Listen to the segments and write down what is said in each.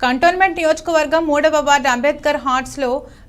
Cantonment నియోజకవర్గం మూడవ ward Ambedkar హాట్స్లో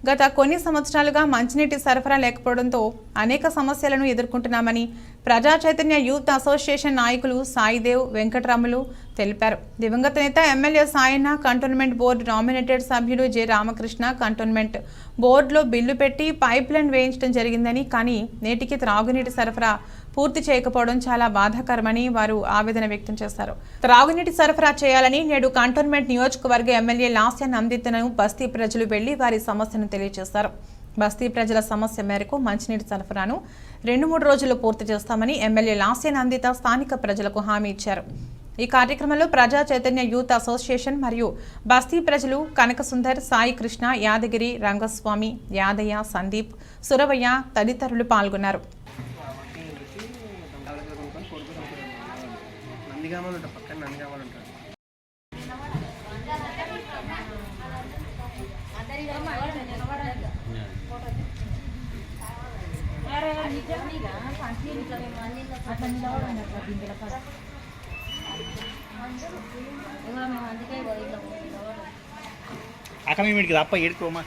గత కొన్ని సంవత్సరాలుగా మంచినీటి సరఫరా లేకపోవడంతో అనేక సమస్యలను ఎదుర్కొంటున్నామని ప్రజా చైతన్య యూత్ అసోసియేషన్ నాయకులు సాయిదేవ్ వెంకటరాములు తెలిపారు. దివంగత నేత MLA Sayanna cantonment board nominated సభ్యుడు జె. రామకృష్ణ కంటోన్మెంట్ బోర్డులో బిల్లు పెట్టి పైప్ లైన్ వేయించడం జరిగిందని కానీ నేటికి త్రాగునీటి సరఫరా పూర్తి చేయకపోవడం చాలా బాధాకరమని వారు ఆవేదన వ్యక్తం చేశారు. త్రాగునీటి సరఫరా చేయాలని నేడు కంటోన్మెంట్ నియోజకవర్గ ఎమ్మెల్యే లాస్య నందితను బస్తీ ప్రజలు వెళ్ళి వారి సమస్యను తెలియజేశారు. బస్తీ ప్రజల సమస్య మేరకు మంచినీటి సరఫరాను రెండు మూడు రోజుల్లో పూర్తి చేస్తామని ఎమ్మెల్యే లాస్య నందిత స్థానిక ప్రజలకు హామీ ఇచ్చారు. ఈ కార్యక్రమంలో ప్రజా చైతన్య యూత్ అసోసియేషన్ మరియు బస్తీ ప్రజలు కనక సుందర్ సాయి కృష్ణ యాదగిరి రంగస్వామి యాదయ్య సందీప్ సురవయ్య తదితరులు పాల్గొన్నారు. నందిగామలు ఉంటారు పక్కన నందిగామలు ఉంటారు. అక్క మేము వీడికి తప్ప ఏడుకోమా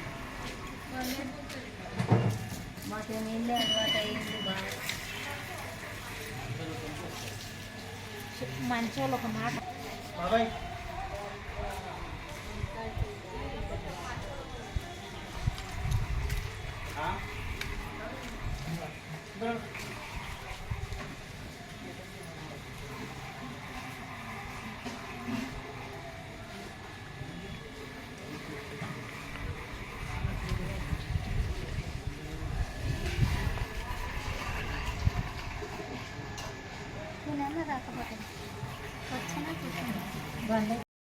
మంచోళ్ళు ఒక మాట. না? রাখা হচ্ছে না?